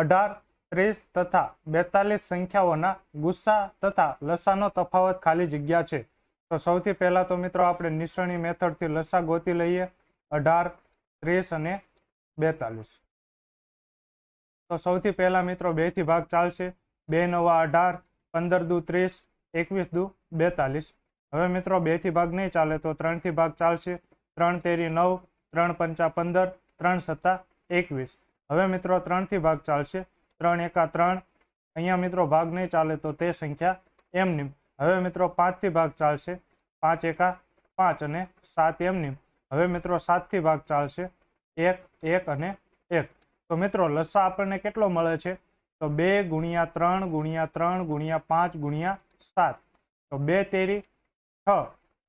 અઢાર, ત્રીસ તથા બેતાલીસ સંખ્યાઓના ગુસ્સા તથા લસાનો તફાવત ખાલી જગ્યા છે. તો સૌથી પહેલા તો મિત્રો આપણે નિસરણી મેથડથી લસા ગોતી લઈએ. અઢાર, ત્રીસ અને બેતાલીસ. તો સૌથી પહેલા મિત્રો બેથી ભાગ ચાલશે. બે નવા અઢાર, પંદર દુ ત્રીસ, એકવીસ દુ બેતાલીસ. હવે મિત્રો બેથી ભાગ નહીં ચાલે તો ત્રણથી ભાગ ચાલશે. ત્રણ તેરી નવ, ત્રણ પંચા પંદર, ત્રણ સત્તા એકવીસ. હવે મિત્રો ત્રણથી ભાગ ચાલશે. ત્રણ એકા ત્રણ. અહીંયા મિત્રો ભાગ નહીં ચાલે તો તે સંખ્યા એમની હવે મિત્રો પાંચથી ભાગ ચાલશે. પાંચ એકા પાંચ અને સાત એમની હવે મિત્રો સાતથી ભાગ ચાલશે. એક એક અને એક. તો મિત્રો લસા આપણને કેટલો મળે છે? તો બે ગુણ્યા ત્રણ ગુણ્યા ત્રણ ગુણ્યા પાંચ ગુણ્યા સાત. તો બે તેરી છ.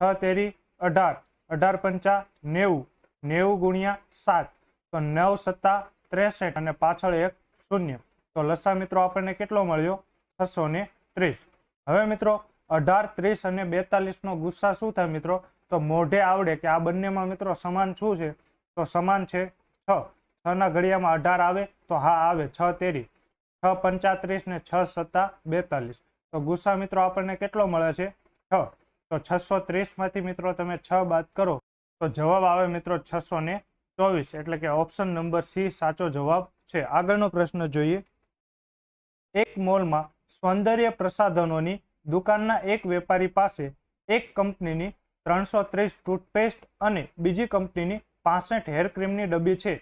છ તેરી અઢાર. અઢાર પંચા નેવું. નેવું ગુણ્યા સાત. તો નવ સત્તા ત્રેસઠ અને પાછળ એક શૂન્ય. તો લસા મિત્રો આપણને કેટલો મળ્યો? છસો ત્રીસ. હવે મિત્રો, અઢાર, ત્રીસ અને બેતાલીસ નો ગુસ્સા શું થાય મિત્રો? તો મોઢે આવડે કે આ બંનેમાં મિત્રો સમાન શું છે? તો સમાન છે છ. છ ના ઘડિયામાં અઢાર આવે, તો હા આવે છ તેરી. છ પંચાત્રીસ ને છ સત્તા બેતાલીસ. તો ગુસ્સા મિત્રો આપણને કેટલો મળે છે? છ. તો છસો ત્રીસમાંથી મિત્રો તમે છ બાદ કરો. તો જવાબ આવે મિત્રો છસો ચોવીસ, એટલે કે ઓપ્શન નંબર સી સાચો જવાબ છે. આગળનો પ્રશ્ન જોઈએ. એક મોલમાં સૌંદર્ય પ્રસાધનોની દુકાનના એક વેપારી પાસે એક કંપનીની ત્રણસો ત્રીસ ટૂથપેસ્ટ અને બીજી કંપનીની પાસઠ હેર ક્રીમની ડબ્બી છે.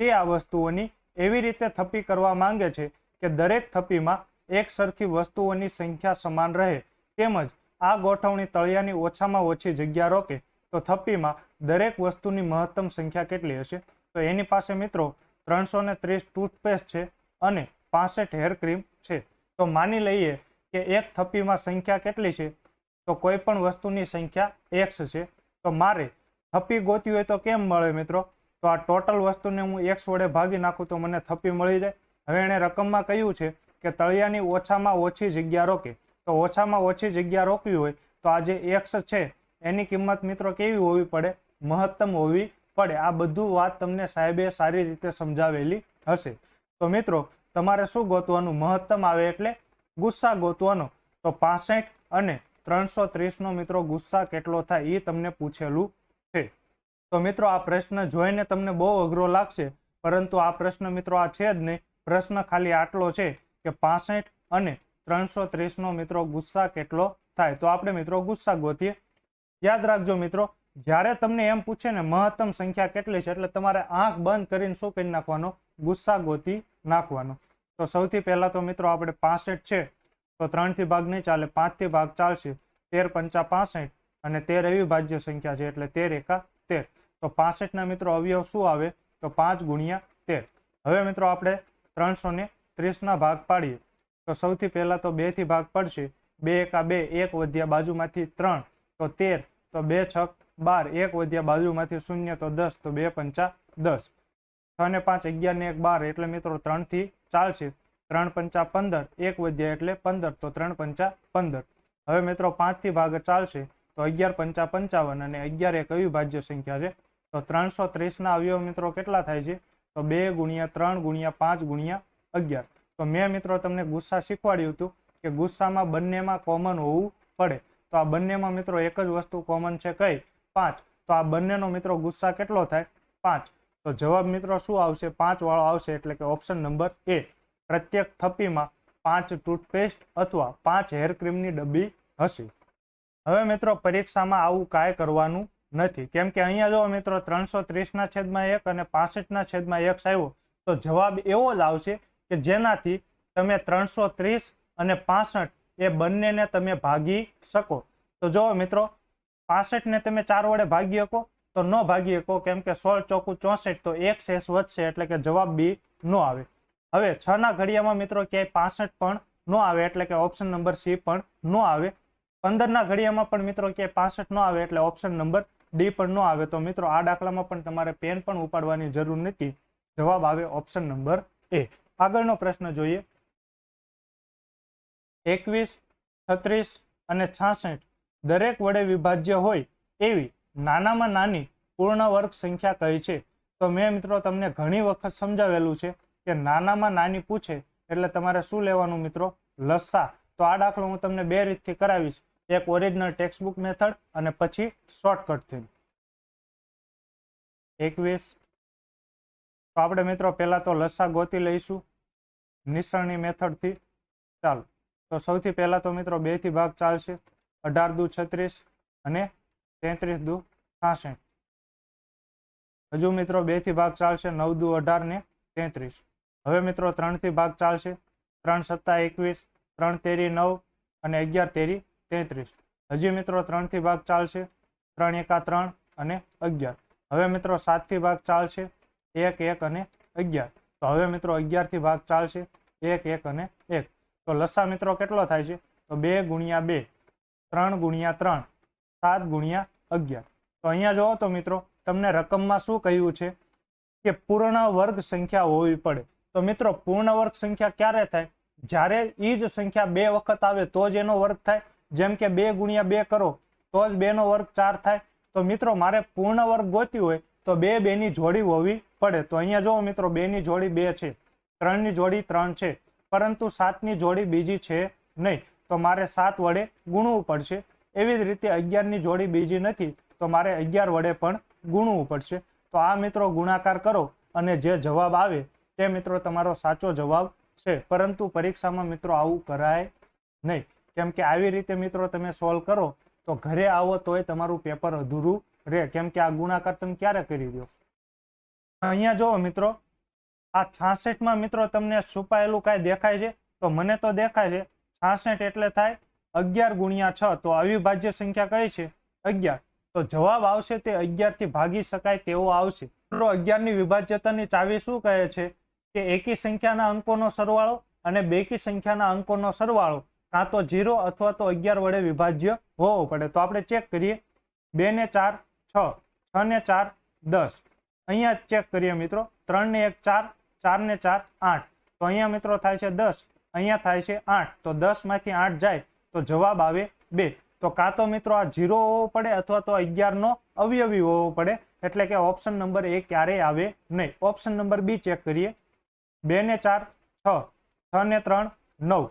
તે આ વસ્તુઓની એવી રીતે થપ્પી કરવા માંગે છે કે દરેક થપ્પીમાં એક સરખી વસ્તુઓની સંખ્યા સમાન રહે. તેમજ આ ગોઠવણી તળિયાની ઓછામાં ઓછી જગ્યા રોકે. તો થપ્પીમાં દરેક વસ્તુની મહત્તમ સંખ્યા કેટલી હશે? તો એની પાસે મિત્રો ત્રણસો ત્રીસ ટૂથપેસ્ટ છે અને પાસઠ હેર ક્રીમ છે. તો માની લઈએ કે એક થપ્પીમાં સંખ્યા કેટલી છે? તો કોઈ પણ વસ્તુની સંખ્યા એક્સ છે. તો મારે થપ્પી ગોતી હોય તો કેમ મળે મિત્રો? તો આ ટોટલ વસ્તુને હું એક્સ વડે ભાગી નાખું તો મને થપ્પી મળી જાય. હવે એણે રકમમાં કહ્યું છે કે તળિયાની ઓછામાં ઓછી જગ્યા રોકે. તો ઓછામાં ઓછી જગ્યા રોકવી હોય તો આ જે એક્સ છે. એની કિંમત મિત્રો કેવી હોવી પડે? મહત્તમ હોવી પડે. આ બધું વાત તમને સાહેબે સારી રીતે સમજાવેલી હશે. તો મિત્રો, તમારે શું ગોતવાનું? મહત્તમ આવે એટલે ગુસ્સા ગોતવાનો. તો પાસઠ અને ત્રણસો ત્રીસનો મિત્રો ગુસ્સા કેટલો થાય એ તમને પૂછેલું છે. તો મિત્રો, આ પ્રશ્ન જોઈને તમને બહુ અઘરો લાગશે. પરંતુ આ પ્રશ્ન મિત્રો આ છે જ નહીં. પ્રશ્ન ખાલી આટલો છે કે પાસઠ અને ત્રણસો ત્રીસનો મિત્રો ગુસ્સા કેટલો થાય? તો આપણે મિત્રો ગુસ્સા ગોતીએ. યાદ રાખજો મિત્રો, જ્યારે તમને એમ પૂછે ને મહત્તમ સંખ્યા કેટલી છે, એટલે તમારે આંખ બંધ કરીને શું કરી નાખવાનો? ગુસ્સા ગોતી નાખવાનો. તો સૌથી પહેલા તો મિત્રો આપણે પાસઠ છે, તો ત્રણથી ભાગ નહીં ચાલે, પાંચથી ભાગ ચાલશે. તેર પંચા પાસઠ અને તેર એવી ભાજ્ય સંખ્યા છે, એટલે તેર એકા તેર. તો પાસઠના મિત્રો અવયવ શું આવે? તો પાંચ ગુણ્યા તેર. હવે મિત્રો આપણે ત્રણસો ને ત્રીસના ભાગ પાડીએ. તો સૌથી પહેલા તો બેથી ભાગ પડશે, બે એકા બે, એક વધ્યા બાજુમાંથી ત્રણ. તો તેર, તો બે છક બાર, એક વધ્યા બાજુમાંથી શૂન્ય, તો દસ, તો બે પંચા દસ. છ ને પાંચ, અગિયાર ને એક, બાર, એટલે મિત્રો ત્રણથી ચાલશે. ત્રણ પંચા પંદર. એક વધ્યા એટલે પંદર, તો ત્રણ પંચા પંદર. હવે મિત્રો પાંચથી ભાગ ચાલશે. તો અગિયાર પંચા પંચાવન અને અગિયાર એક અવિભાજ્ય સંખ્યા છે. તો ત્રણસો ત્રીસના અવયવ મિત્રો કેટલા થાય છે? તો બે ગુણ્યા ત્રણ ગુણ્યા પાંચ ગુણ્યા અગિયાર. તો મેં મિત્રો તમને ગુસ્સા શીખવાડ્યું હતું કે ગુસ્સામાં બંનેમાં કોમન હોવું પડે. તો આ બંનેમાં મિત્રો એક જ વસ્તુ કોમન છે કઈ? પાંચ. તો આ બંનેનો મિત્રો ગુસ્સા કેટલો થાય? પાંચ. તો જવાબ મિત્રો શું આવશે? પાંચ વાળો આવશે એટલે કે ઓપ્શન નંબર એ. પ્રત્યેક થપ્પીમાં પાંચ ટૂથપેસ્ટ અથવા પાંચ હેર ક્રીમની ડબ્બી હશે. હવે મિત્રો પરીક્ષામાં આવું કાંઈ કરવાનું નથી. કેમ કે અહીંયા જો મિત્રો ત્રણસો ત્રીસના છેદમાં એક અને પાસઠના છેદમાં એક્સ આવ્યો, તો જવાબ એવો જ આવશે કે જેનાથી તમે ત્રણસો ત્રીસ અને પાસઠ એ બંનેને તમે ભાગી શકો. તો જો મિત્રો, પાસઠને તમે ચાર વડે ભાગી શકો, તો ન ભાગી શકો. કેમ કે સોળ ચોકું ચોસઠ, તો એક શેષ વધશે, એટલે કે જવાબ બી ન આવે. હવે છ ના ઘડિયામાં મિત્રો ક્યાંય પાસઠ પણ નો આવે, એટલે કે ઓપ્શન નંબર સી પણ ન આવે. પંદરના ઘડિયામાં પણ મિત્રો ક્યાંય પાસઠ ન આવે, એટલે ઓપ્શન નંબર ડી પણ ન આવે. તો મિત્રો, આ દાખલામાં પણ તમારે પેન પણ ઉપાડવાની જરૂર નથી. જવાબ આવે ઓપ્શન નંબર એ આગળનો પ્રશ્ન જોઈએ. એકવીસ, છત્રીસ અને છાસઠ દરેક વડે વિભાજ્ય હોય એવી નાનામાં નાની પૂર્ણ વર્ગ સંખ્યા કહી છે. તો મેં મિત્રો તમને ઘણી વખત સમજાવેલું છે કે નાનામાં નાની પૂછે એટલે તમારે શું લેવાનું મિત્રો? લસ્સા તો આ દાખલો હું તમને બે રીતથી કરાવીશ. એક ઓરિજિનલ ટેક્સ્ટબુક મેથડ અને પછી શોર્ટકટથી એકવીસ. તો આપણે મિત્રો પહેલા તો લસ્સા ગોતી લઈશું. નિસરણી મેથડથી ચાલો. તો સૌથી પહેલા તો મિત્રો બેથી ભાગ ચાલશે. અઢાર દુ છત્રીસ અને તેત્રીસ દુ છાસઠ. હજુ મિત્રો બેથી ભાગ ચાલશે નવ દુ અઢાર ને તેત્રીસ. હવે મિત્રો ત્રણથી ભાગ ચાલશે. ત્રણ સત્તા એકવીસ, ત્રણ તેરી નવ અને અગિયાર તેરી તેત્રીસ. હજી મિત્રો ત્રણથી ભાગ ચાલશે. ત્રણ એકા ત્રણ અને અગિયાર. હવે મિત્રો સાતથી ભાગ ચાલશે. એક એક અને અગિયાર. તો હવે મિત્રો અગિયારથી ભાગ ચાલશે. એક એક અને એક. તો લસા મિત્રો કેટલો થાય છે? તો બે ગુણ્યા બે, ત્રણ ગુણ્યા ત્રણ, સાત ગુણ્યા અગિયાર. તો અહીંયા જોવો તો મિત્રો, તમને રકમમાં શું કહ્યું છે? કે પૂર્ણ વર્ગ સંખ્યા હોવી પડે. તો મિત્રો, પૂર્ણ વર્ગ સંખ્યા ક્યારે થાય? જ્યારે એ જ સંખ્યા બે વખત આવે તો જ એનો વર્ગ થાય. જેમ કે બે ગુણ્યા બે કરો, તો જ બેનો વર્ગ ચાર થાય. તો મિત્રો, મારે પૂર્ણ વર્ગ ગોતી હોય તો બે બેની જોડી હોવી પડે. તો અહીંયા જુઓ મિત્રો, બેની જોડી બે છે, ત્રણની જોડી ત્રણ છે. પરંતુ સાતની જોડી બીજી છે નહીં. તો મારે સાત વડે ગુણવું પડશે. એવી જ રીતે અગિયારની જોડી બીજી નથી, તો મારે અગિયાર વડે પણ ગુણવું પડશે. તો આ મિત્રો ગુણાકાર કરો અને જે જવાબ આવે તે મિત્રો તમારો સાચો જવાબ છે. પરંતુ પરીક્ષામાં મિત્રો આવું કરાય નહીં. કેમ કે આવી રીતે મિત્રો તમે સોલ્વ કરો, તો ઘરે આવો તોય તમારું પેપર અધૂરું રહે. કેમ કે આ ગુણાકાર તમે ક્યારે કરી દો? અહીંયા જુઓ મિત્રો આ છાસઠમાં મિત્રો તમને છુપાયેલું કાંઈ દેખાય છે? તો મને તો દેખાય છે. છાસઠ એટલે થાય અગિયાર ગુણ્યા છ. તો અવિભાજ્ય સંખ્યા કઈ છે? અગિયાર. તો જવાબ આવશે તે અગિયારથી ભાગી શકાય તેવો આવશે. મિત્રો, અગિયારની વિભાજ્યતાની ચાવી શું કહે છે? કે એકી સંખ્યાના અંકોનો સરવાળો અને બેકી સંખ્યાના અંકોનો સરવાળો કાં તો ઝીરો અથવા તો અગિયાર વડે વિભાજ્ય હોવો પડે. તો આપણે ચેક કરીએ. બે ને ચાર, છ. છ ને ચાર, દસ. અહીંયા ચેક કરીએ મિત્રો. ત્રણ ને એક, ચાર. ચાર ને ચાર, આઠ. તો અહીંયા મિત્રો થાય છે દસ, અહીંયા થાય છે આઠ. તો દસમાંથી આઠ જાય, તો જવાબ આવે બે. તો કાં તો મિત્રો આ જીરો હોવો પડે અથવા તો અગિયારનો અવયવી હોવો પડે, એટલે કે ઓપ્શન નંબર એ ક્યારેય આવે નહીં. ઓપ્શન નંબર બી ચેક કરીએ. બે ને ચાર, છ. છ ને ત્રણ, નવ.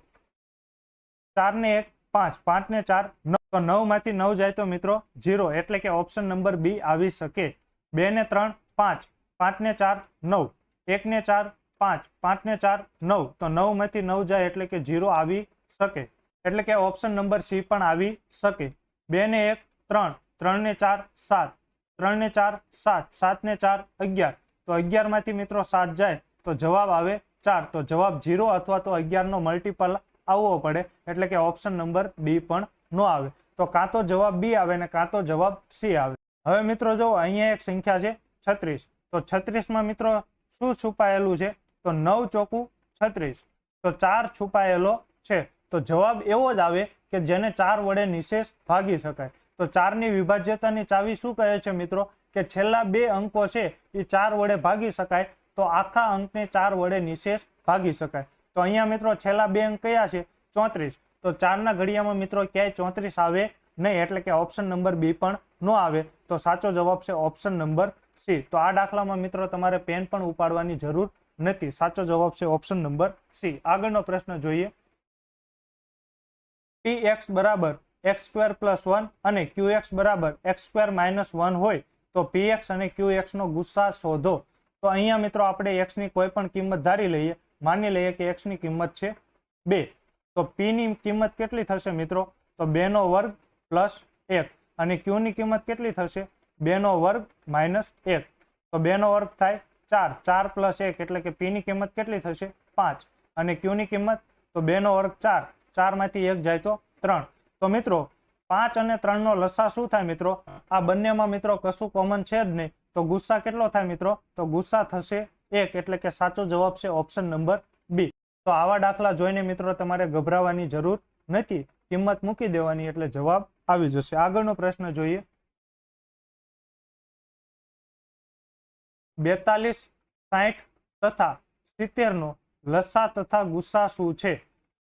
ચાર ને એક, પાંચ. પાંચ ને ચાર, નવ. તો નવમાંથી નવ જાય તો મિત્રો જીરો એટલે કે ઓપ્શન નંબર બી આવી શકે. બે ને ત્રણ, પાંચ. પાંચ ને ચાર, નવ. એક ને ચાર, પાંચ પાંચ ને ચાર, નવ. તો નવમાંથી નવ જાય એટલે કે ઝીરો આવી શકે. એટલે કે ઓપ્શન નંબર સી પણ આવી શકે. બે ને એક, ત્રણ. ત્રણ ને ચાર, સાત. ત્રણ ને ચાર, સાત. સાત ને ચાર, અગિયાર. તો અગિયારમાંથી મિત્રો સાત જાય, તો જવાબ આવે ચાર. તો જવાબ જીરો અથવા તો અગિયાર નો મલ્ટીપલ આવવો પડે. એટલે કે ઓપ્શન નંબર ડી પણ નો આવે. તો કાં તો જવાબ બી આવે ને કાં તો જવાબ સી આવે. હવે મિત્રો જો અહીંયા એક સંખ્યા છે છત્રીસ. તો છત્રીસમાં મિત્રો શું છુપાયેલું છે? તો નવ ચોકુ છત્રીસ. તો ચાર છુપાયેલો છે. તો જવાબ એવો જ આવે કે જેને ચાર વડે નિશેષ ભાગી શકાય. તો ચારની વિભાજ્યતાની ચાવી શું કહે છે મિત્રો? કે છેલ્લા બે અંકો છે એ ચાર વડે ભાગી શકાય. તો આખા અંકને ચાર વડે નિશેષ ભાગી શકાય. તો અહીંયા મિત્રો છેલ્લા બે અંક કયા છે? ચોત્રીસ. તો ચારના ઘડિયામાં મિત્રો ક્યાંય ચોત્રીસ આવે નહીં. એટલે કે ઓપ્શન નંબર બી પણ ન આવે. તો સાચો જવાબ છે ઓપ્શન નંબર સી. તો આ દાખલામાં મિત્રો તમારે પેન પણ ઉપાડવાની જરૂર નથી. સાચો જવાબ છે ઓપ્શન નંબર સી. આગળનો પ્રશ્ન જોઈએ. પી એક્સ બરાબર એક્સ સ્ક્વેર પ્લસ વન અને ક્યુ એક્સ બરાબર એક્સ સ્ક્વેર માઇનસ વન હોય તો પી એક્સ અને ક્યુ એક્સ નો ગુસ્સા શોધો. તો અહીંયા મિત્રો આપણે એક્સની કોઈ પણ કિંમત ધારી લઈએ. માની લઈએ કે એક્સની કિંમત છે બે. તો પી ની કિંમત કેટલી થશે મિત્રો? તો બે નો વર્ગ પ્લસ એક. અને ક્યુ ની કિંમત કેટલી થશે? બે નો વર્ગ માઇનસ એક. તો બે નો વર્ગ થાય ચાર. ચાર પ્લસ એક એટલે કે પી ની કિંમત કેટલી થશે? પાંચ. અને ક્યુ ની કિંમત? તો બે નો વર્ગ ચાર. ચારમાંથી એક જાય તો ત્રણ. તો મિત્રો, પાંચ અને ત્રણ નો લસા શું થાય મિત્રો? આ બંનેમાં મિત્રો કશું કોમન છે જ નહીં. તો ગુસ્સા કેટલો થાય મિત્રો? તો ગુસ્સા થશે એક એટલે કે સાચો જવાબ છે ઓપ્શન નંબર બી. તો આવા દાખલા જોઈને મિત્રો તમારે ગભરાવાની જરૂર નથી. કિંમત મૂકી દેવાની એટલે જવાબ આવી જશે. આગળનો પ્રશ્ન જોઈએ. બેતાલીસ સાઠ તથા સિત્તેર નો લસા તથા ગુસ્સા શું છે?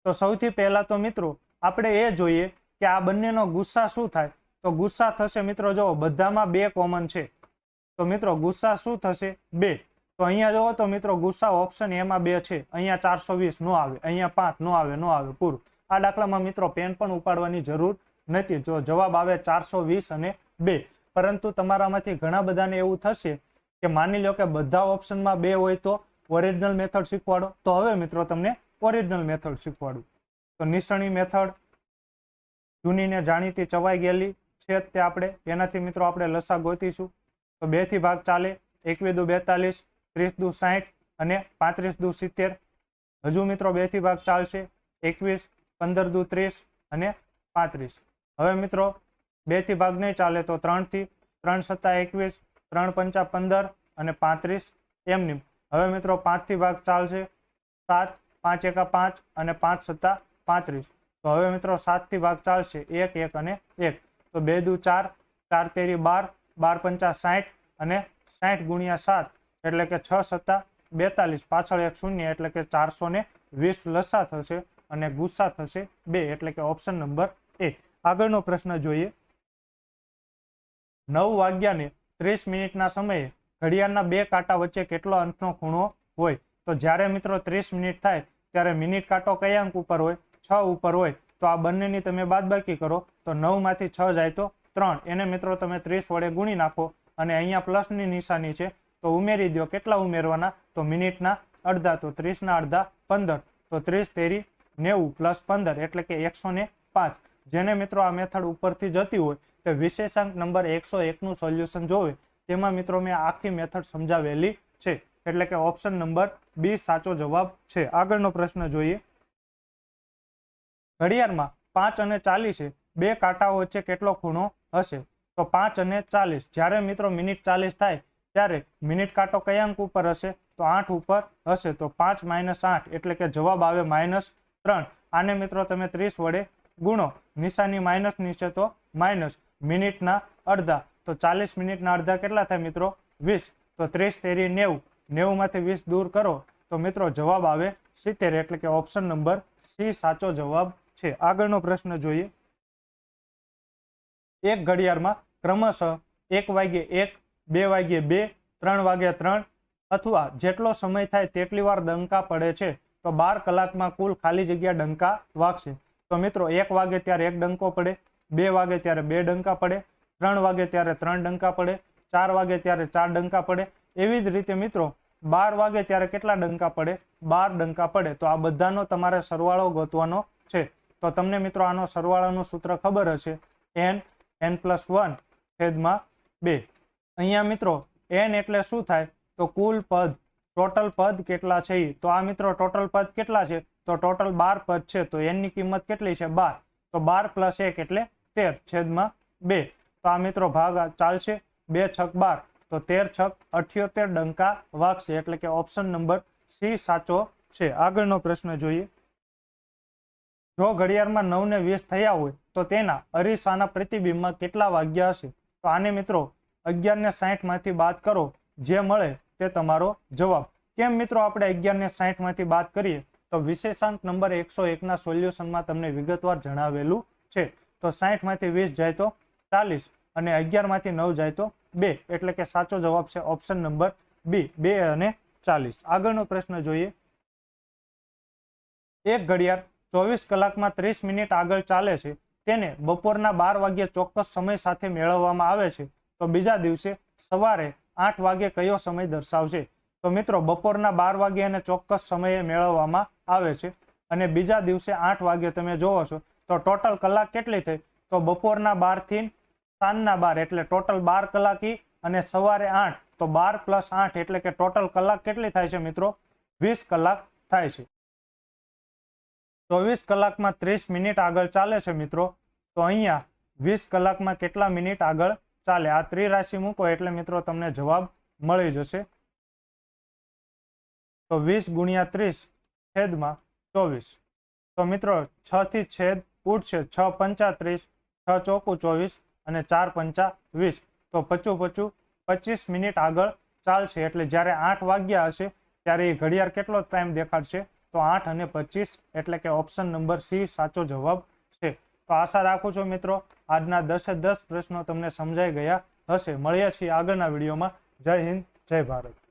તો સૌથી પહેલા તો મિત્રો, આપણે એ જોઈએ કે આ બંનેનો ગુસ્સા શું થાય? તો ગુસ્સા થશે મિત્રો જો બધામાં બે કોમન છે. તો મિત્રો, ગુસ્સા શું થશે? બે. તો અહીંયા જોવો તો મિત્રો, ગુસ્સા ઓપ્શન એમાં બે છે. અહીંયા ચારસો વીસ નો આવે, અહીંયા પાંચ નો આવે નો આવે, પૂરું. આ દાખલામાં મિત્રો, પેન પણ ઉપાડવાની જરૂર નથી. જો જવાબ આવે ચારસો વીસ અને બે. પરંતુ તમારામાંથી ઘણા બધાને એવું થશે કે માની લો કે બધા ઓપ્શનમાં બે હોય તો ઓરિજિનલ મેથડ શીખવાડો. તો હવે મિત્રો તમને ઓરિજિનલ મેથડ શીખવાડું. તો નિસરણી મેથડ જૂનીને જાણીતી ચવાઈ ગયેલી છે તે આપણે એનાથી મિત્રો આપણે લસા ગોતીશું. તો બેથી ભાગ ચાલે એકવી દુ બેતાલીસ, ત્રીસ દુ સાઠ અને પાંત્રીસ દુ સિત્તેર. હજુ મિત્રો બેથી ભાગ ચાલશે, એકવીસ, પંદર દુ ત્રીસ અને પાંત્રીસ. હવે મિત્રો બેથી ભાગ નહીં ચાલે તો ત્રણથી, ત્રણ સત્તા એકવીસ ત્રણ પંચા પંદર અને પાંત્રીસ એમની. હવે મિત્રો પાંચથી ભાગ ચાલશે. સાત, પાંચ એકા પાંચ અને પાંચ સત્તા પાંત્રીસ. તો હવે મિત્રો સાતથી ભાગ ચાલશે. એક એક અને એક. તો બે દુ ચાર ચાર તેરી બાર બાર પંચા સાઠ અને સાઠ ગુણ્યા સાત એટલે કે છ સત્તા બેતાલીસ. પાછળ એક શૂન્ય એટલે કે ચારસો ને વીસ લસા થશે અને ગુસ્સા થશે બે એટલે કે ઓપ્શન નંબર એ. આગળનો પ્રશ્ન જોઈએ. નવ વાગ્યાને ત્રીસ મિનિટના સમયે ઘડિયાળના બે કાંટા વચ્ચે કેટલો અંતનો ખૂણો હોય? તો જ્યારે મિત્રો ત્રીસ મિનિટ થાય, ત્યારે મિનિટ કાંટો કયા અંક ઉપર હોય? છ ઉપર હોય. તો આ બંનેની તમે બાદબાકી કરો. તો નવમાંથી છ જાય તો ત્રણ. એને મિત્રો તમે ત્રીસ વડે ગુણી નાખો અને અહીંયા પ્લસની નિશાની છે. તો ઉમેરી દો કેટલા ઉમેરવાના? તો મિનિટના અડધા. તો ત્રીસના અડધા પંદર. તો ત્રીસ તેરી નેવું પ્લસ પંદર. એટલે કે એકસો પાંચ. જેને મિત્રો આ મેથડ ઉપરથી જતી હોય તે વિશેષાંક નંબર એકસો એકનું સોલ્યુશન જોવે, તેમાં મિત્રો મેં આખી મેથડ સમજાવેલી છે. એટલે કે ઓપ્શન નંબર બી સાચો જવાબ છે. આગળનો પ્રશ્ન જોઈએ. ઘડિયાળમાં પાંચ અને ચાલીસે બે કાંટાઓ વચ્ચે કેટલો ખૂણો હશે? તો પાંચ અને ચાલીસ. જ્યારે મિત્રો મિનિટ ચાલીસ થાય, ત્યારે મિનિટ કાંટો કયા અંક ઉપર હશે? તો આઠ ઉપર હશે. તો પાંચ માઇનસ આઠ, એટલે કે જવાબ આવે માઇનસ ત્રણ. આને મિત્રો તમે ત્રીસ વડે ગુણો. નિશાની માઇનસ નીચે તો માઇનસ. મિનિટના અડધા. તો ચાલીસ મિનિટના અડધા કેટલા થાય મિત્રો? વીસ. તો ત્રીસ તેરી નેવું. નેવુંમાંથી વીસ દૂર કરો. તો મિત્રો જવાબ આવે સિત્તેર, એટલે કે ઓપ્શન નંબર સી સાચો જવાબ છે. આગળનો પ્રશ્ન જોઈએ. એક ઘડિયાળમાં ક્રમશઃ એક વાગ્યે એક, બે વાગ્યે બે, ત્રણ વાગ્યે ત્રણ અથવા જેટલો સમય થાય તેટલી વાર ડંકા પડે છે. તો બાર કલાકમાં કુલ ખાલી જગ્યા ડંકા વાગશે. તો મિત્રો એક વાગે ત્યારે એક ડંકો પડે. બે વાગે ત્યારે બે ડંકા પડે, ત્રણ વાગે ત્યારે ત્રણ ડંકા પડે, ચાર વાગે ત્યારે ચાર ડંકા પડે. એવી જ રીતે મિત્રો, બાર વાગે ત્યારે કેટલા ડંકા પડે? બાર ડંકા પડે. તો આ બધાનો તમારે સરવાળો ગોતવાનો છે. તો તમને મિત્રો આનો સરવાળાનું સૂત્ર ખબર હશે. એન એન પ્લસ વન છેદમાં બે. અહીંયા મિત્રો, એન એટલે શું થાય? તો કુલ પદ, ટોટલ પદ કેટલા છે. તો આ મિત્રો ટોટલ પદ કેટલા છે? તો ટોટલ બાર પદ છે. તો એનની કિંમત કેટલી છે? બાર. તો બાર પ્લસ એક એટલે તેર છેદમાં બે. તો આ મિત્રો ભાગ ચાલશે. બે છક બાર. તો તેર છક અઠ્યોતેર ડંકા વાગશે. એટલે કે ઓપ્શન નંબર સી સાચો છે. આગળનો પ્રશ્ન જોઈએ. જો ઘડિયાળમાં નવ ને વીસ થયા હોય, તો તેના અરીસાના પ્રતિબિંબમાં કેટલા વાગ્યા હશે? તો આને મિત્રો અગિયાર ને સાઠમાંથી બાદ કરો. જે મળે તે તમારો જવાબ. કેમ મિત્રો આપણે અગિયાર ને સાઠમાંથી બાદ કરીએ? તો વિશેષાંક નંબર એકસો એકના સોલ્યુશનમાં તમને વિગતવાર જણાવેલું છે. તો સાઠમાંથી વીસ જાય તો ચાલીસ અને અગિયારમાંથી નવ જાય તો બે. એટલે કે સાચો જવાબ છે ઓપ્શન નંબર બી, બે અને ચાલીસ. આગળનો પ્રશ્ન જોઈએ. એક ઘડિયાળ ચોવીસ કલાકમાં ત્રીસ મિનિટ આગળ ચાલે છે. તેને બપોરના બાર વાગ્યે ચોક્કસ સમય સાથે મેળવવામાં આવે છે. તો બીજા દિવસે સવારે આઠ વાગે કયો સમય દર્શાવશે? તો મિત્રો, બપોરના બાર વાગે ચોક્કસ સમયે મેળવવામાં આવે છે. અને બીજા દિવસે આઠ વાગે તમે જોવો છો, તો ટોટલ કલાક કેટલી થઈ? તો બપોરના બારથી સાંજના બાર, એટલે ટોટલ બાર કલાકી અને સવારે આઠ. તો બાર પ્લસ આઠ એટલે કે ટોટલ કલાક કેટલી થાય છે મિત્રો? વીસ કલાક થાય છે. ચોવીસ કલાકમાં ત્રીસ મિનિટ આગળ ચાલે છે મિત્રો. તો અહીંયા વીસ કલાકમાં કેટલા મિનિટ આગળ ચાલે? આ ત્રિરાશિ મૂકો એટલે મિત્રો તમને જવાબ મળી જશે. તો વીસ ગુણ્યા ત્રીસ છેદમાં ચોવીસ. તો મિત્રો, છ થી છેદ ઉઠશે છ પંચા ત્રીસ, છ ચોકું ચોવીસ અને ચાર પંચા વીસ. તો પચું પચું પચીસ મિનિટ આગળ ચાલશે. એટલે જ્યારે આઠ વાગ્યા હશે, ત્યારે એ ઘડિયાળ કેટલો ટાઈમ દેખાડશે? તો આઠ અને પચીસ એટલે કે ઓપ્શન નંબર સી સાચો જવાબ છે. તો આશા રાખું છું મિત્રો, આજના દસે દસ પ્રશ્નો તમને સમજાઈ ગયા હશે. મળ્યા છીએ આગળના વિડીયોમાં. જય હિન્દ, જય ભારત.